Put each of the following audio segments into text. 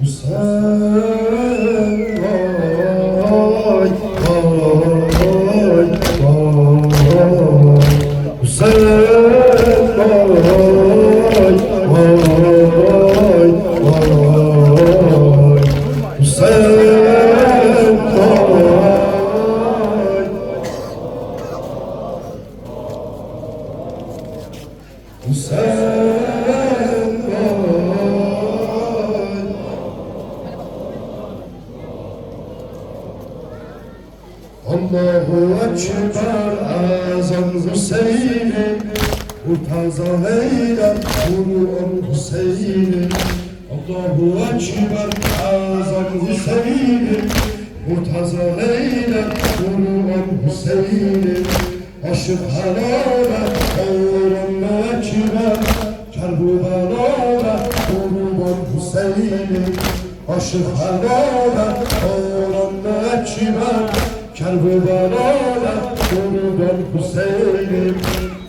Hüseyin Allahu Ekber azam Hüseyin'im Murtaza eyle Kur'an Hüseyin'im Allahu Ekber azam Hüseyin'im Murtaza eyle Kur'an Hüseyin'im Aşık halale Kur'an Ekber Kerbela'da Kur'an Hüseyin'im Aşık halale Kur'an Ekber Kerbela'da Kurban Hüseyin'im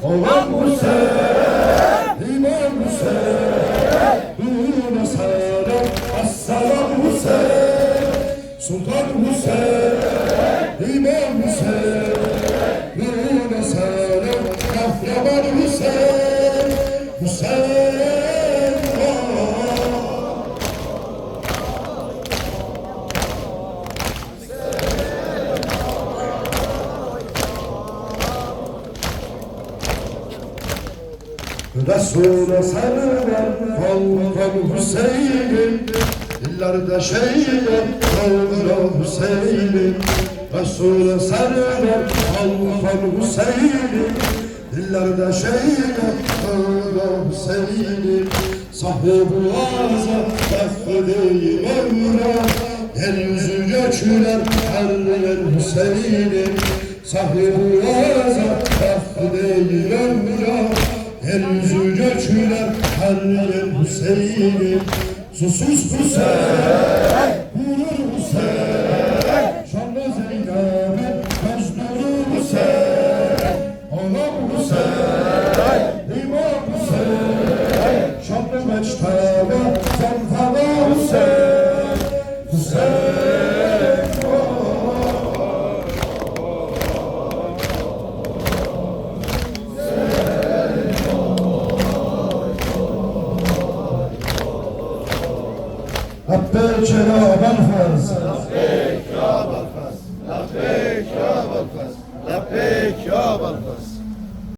Olan Hüseyin İmam Hüseyin Dûne selam Assalam Hüseyin Sultan Hüseyin İmam Hüseyin Dûne selam Kahraman Hüseyin Hüseyin Resul'e selam Kalkan Hüseyin'im Dillerde şeyler Kalkan Hüseyin'im Resul'e selam Kalkan Hüseyin'im Dillerde şeyler Kalkan Hüseyin'im Sahib-i Azam Lafı-i Mevla. Yeryüzü göçüler her yer Hüseyin'im Sahib-i Azam Lafı-i Mevla Yeryüzü göçüler her yer Hüseyin'im Susuz Hüseyin Vurur Hüseyin Şanlı Zeynep'in Mecnunu Hüseyin Anam Hüseyin İmam Hüseyin Rabbel Celal Belfast Rabbel Celal